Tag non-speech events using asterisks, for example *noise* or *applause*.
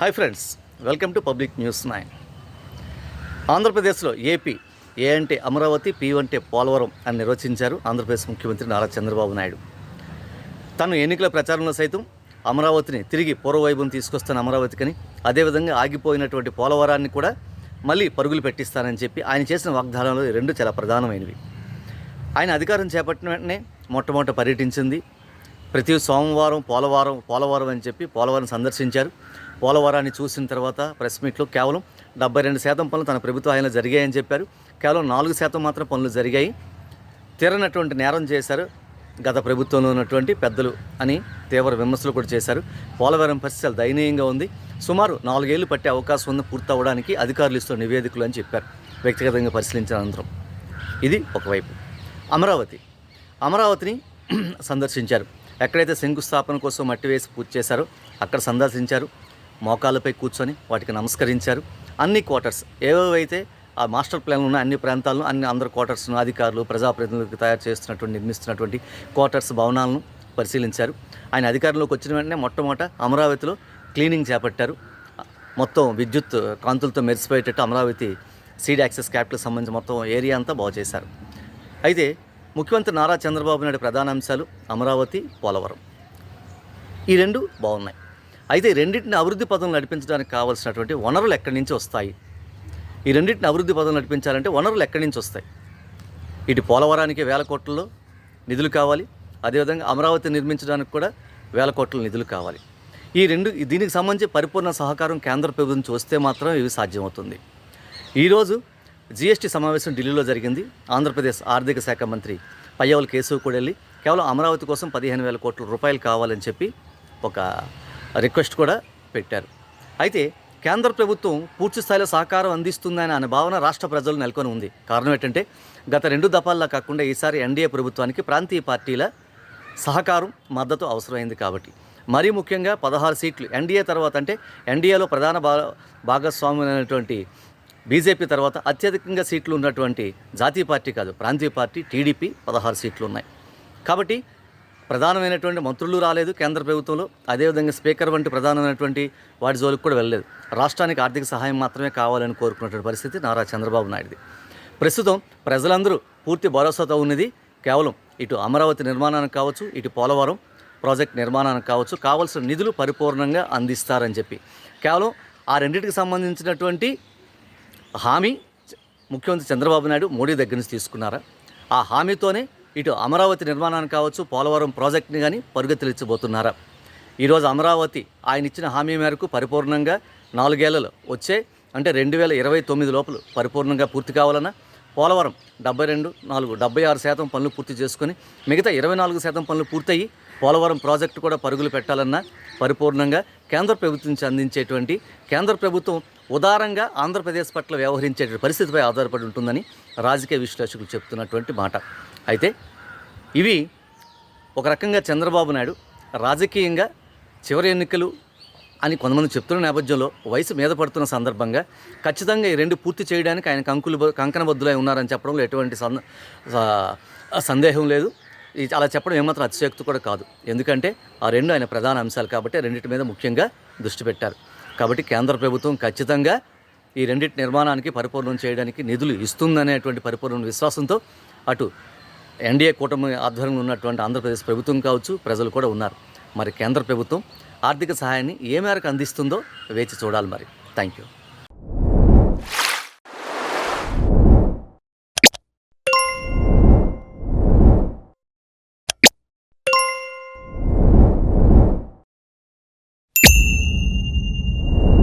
Hi friends welcome to public news nine. ఆంధ్రప్రదేశ్లో AP A అంటే Amaravati P అంటే పోలవరం అని నిర్వచించారు ఆంధ్రప్రదేశ్ ముఖ్యమంత్రి నారా చంద్రబాబు నాయుడు. తను ఎన్నికల ప్రచారంలో సైతం అమరావతిని తిరిగి పూర్వవైభవం తీసుకొస్తాను అమరావతికని అదేవిధంగా ఆగిపోయినటువంటి పోలవరాన్ని కూడా మళ్ళీ పరుగులు పెట్టిస్తానని చెప్పి ఆయన చేసిన వాగ్దానాలు రెండు చాలా ప్రధానమైనవి. ఆయన అధికారం చేపట్టిన వెంటనే మొట్టమొదట పర్యటించింది ప్రతి సోమవారం పోలవరం పోలవరం అని చెప్పి పోలవరం సందర్శించారు. పోలవరాన్ని చూసిన తర్వాత ప్రెస్ మీట్లో కేవలం డెబ్బై రెండు శాతం పనులు తన ప్రభుత్వ హయాంలో జరిగాయని చెప్పారు. కేవలం నాలుగు శాతం మాత్రం పనులు జరిగాయి. తీరనటువంటి నేరం చేశారు. గత ప్రభుత్వంలో ఉన్నటువంటి పెద్దలు అని తీవ్ర విమర్శలు కూడా చేశారు. పోలవరం పరిస్థితి దయనీయంగా ఉంది. సుమారు నాలుగేళ్ళు పట్టే అవకాశం ఉంది పూర్తి అవ్వడానికి అధికారులు ఇస్తున్న నివేదికలు అని చెప్పారు. వ్యక్తిగతంగా పరిశీలించిన అనంతరం. ఇది ఒకవైపు అమరావతి. అమరావతిని *clears throat* సందర్శించారు. ఎక్కడైతే శంకుస్థాపన కోసం మట్టి వేసి పూజ చేశారో అక్కడ సందర్శించారు. మోకాళ్ళపై కూర్చొని వాటికి నమస్కరించారు. అన్ని క్వార్టర్స్ ఏవేవైతే ఆ మాస్టర్ ప్లాన్ ఉన్న అన్ని ప్రాంతాలను అన్ని అందరు క్వార్టర్స్ను అధికారులు ప్రజాప్రతినిధులకు తయారు చేస్తున్నటువంటి నిర్మిస్తున్నటువంటి క్వార్టర్స్ భవనాలను పరిశీలించారు. ఆయన అధికారంలోకి వచ్చిన వెంటనే మొట్టమొదట అమరావతిలో క్లీనింగ్ చేపట్టారు. మొత్తం విద్యుత్ కాంతులతో మెరిసిపోయేటట్టు అమరావతి సీడ్ యాక్సెస్ క్యాపిటల్ సంబంధించి మొత్తం ఏరియా అంతా బాగు చేశారు. అయితే ముఖ్యమంత్రి నారా చంద్రబాబు నాయుడు ప్రధాన అంశాలు అమరావతి పోలవరం. ఈ రెండు బాగున్నాయి. అయితే రెండింటిని అభివృద్ధి పథం నడిపించడానికి కావాల్సినటువంటి వనరులు ఎక్కడి నుంచి వస్తాయి? ఈ రెండింటిని అభివృద్ధి పదం నడిపించాలంటే వనరులు ఎక్కడి నుంచి వస్తాయి? ఇటు పోలవరానికి వేల కోట్లలో నిధులు కావాలి. అదేవిధంగా అమరావతి నిర్మించడానికి కూడా వేల కోట్ల నిధులు కావాలి. ఈ రెండు దీనికి సంబంధించి పరిపూర్ణ సహకారం కేంద్ర ప్రభుత్వం చూస్తే మాత్రం ఇవి సాధ్యమవుతుంది. ఈరోజు జీఎస్టీ సమావేశం ఢిల్లీలో జరిగింది. ఆంధ్రప్రదేశ్ ఆర్థిక శాఖ మంత్రి పయ్యవల కేశవ్ కూడా వెళ్ళి కేవలం అమరావతి కోసం పదిహేను వేల కోట్ల రూపాయలు కావాలని చెప్పి ఒక రిక్వెస్ట్ కూడా పెట్టారు. అయితే కేంద్ర ప్రభుత్వం పూర్తి స్థాయిలో సహకారం అందిస్తుందని అనే భావన రాష్ట్ర ప్రజలు నెలకొని ఉంది. కారణం ఏంటంటే గత రెండు దఫాల్లో కాకుండా ఈసారి ఎన్డీఏ ప్రభుత్వానికి ప్రాంతీయ పార్టీల సహకారం మద్దతు అవసరమైంది కాబట్టి. మరీ ముఖ్యంగా పదహారు సీట్లు ఎన్డీఏ తర్వాత అంటే ఎన్డీఏలో ప్రధాన భా భాగస్వామ్యమైనటువంటి బీజేపీ తర్వాత అత్యధికంగా సీట్లు ఉన్నటువంటి జాతీయ పార్టీ కాదు ప్రాంతీయ పార్టీ టీడీపీ పదహారు సీట్లు ఉన్నాయి. కాబట్టి ప్రధానమైనటువంటి మంత్రులు రాలేదు కేంద్ర ప్రభుత్వంలో. అదేవిధంగా స్పీకర్ వంటి ప్రధానమైనటువంటి వాటి జోలికి కూడా వెళ్ళలేదు. రాష్ట్రానికి ఆర్థిక సహాయం మాత్రమే కావాలని కోరుకున్నటువంటి పరిస్థితి నారా చంద్రబాబు నాయుడుది. ప్రస్తుతం ప్రజలందరూ పూర్తి భరోసాతో ఉన్నది. కేవలం ఇటు అమరావతి నిర్మాణానికి కావచ్చు ఇటు పోలవరం ప్రాజెక్ట్ నిర్మాణానికి కావచ్చు కావాల్సిన నిధులు పరిపూర్ణంగా అందిస్తారని చెప్పి. కేవలం ఆ రెండింటికి సంబంధించినటువంటి హామీ ముఖ్యమంత్రి చంద్రబాబు నాయుడు మోడీ దగ్గర నుంచి తీసుకున్నారా? ఆ హామీతోనే ఇటు అమరావతి నిర్మాణానికి కావచ్చు పోలవరం ప్రాజెక్ట్ని కానీ పరుగెత్తిలిచ్చబోతున్నారా? ఈరోజు అమరావతి ఆయన ఇచ్చిన హామీ మేరకు పరిపూర్ణంగా నాలుగేళ్ళలో వచ్చే అంటే రెండు వేల ఇరవై తొమ్మిది లోపల పరిపూర్ణంగా పూర్తి కావాలన్నా పోలవరం డెబ్బై రెండు నాలుగు డెబ్బై ఆరు శాతం పనులు పూర్తి చేసుకొని మిగతా ఇరవై నాలుగు శాతం పనులు పూర్తయి పోలవరం ప్రాజెక్టు కూడా పరుగులు పెట్టాలన్నా పరిపూర్ణంగా కేంద్ర ప్రభుత్వం నుంచి అందించేటువంటి కేంద్ర ప్రభుత్వం ఉదారంగా ఆంధ్రప్రదేశ్ పట్ల వ్యవహరించే పరిస్థితిపై ఆధారపడి ఉంటుందని రాజకీయ విశ్లేషకులు చెప్తున్నటువంటి మాట. అయితే ఇవి ఒక రకంగా చంద్రబాబు నాయుడు రాజకీయంగా చివరి ఎన్నికలు అని కొంతమంది చెప్తున్న నేపథ్యంలో వయసు మీద పడుతున్న సందర్భంగా ఖచ్చితంగా ఈ రెండు పూర్తి చేయడానికి ఆయన కంకులు కంకణబద్దులై ఉన్నారని చెప్పడంలో ఎటువంటి సంద సందేహం లేదు. ఇది అలా చెప్పడం ఏమాత్రం అతిశయోక్తి కూడా కాదు. ఎందుకంటే ఆ రెండు ఆయన ప్రధాన అంశాలు కాబట్టి రెండింటి మీద ముఖ్యంగా దృష్టి పెట్టారు. కాబట్టి కేంద్ర ప్రభుత్వం ఖచ్చితంగా ఈ రెండింటి నిర్మాణానికి పరిపూర్ణం చేయడానికి నిధులు ఇస్తుందనేటువంటి పరిపూర్ణ విశ్వాసంతో అటు ఎన్డీఏ కూటమి ఆధ్వర్యంలో ఉన్నటువంటి ఆంధ్రప్రదేశ్ ప్రభుత్వం కావచ్చు ప్రజలు కూడా ఉన్నారు. మరి కేంద్ర ప్రభుత్వం ఆర్థిక సహాయాన్ని ఏ మేరకు అందిస్తుందో వేచి చూడాలి మరి. Thank you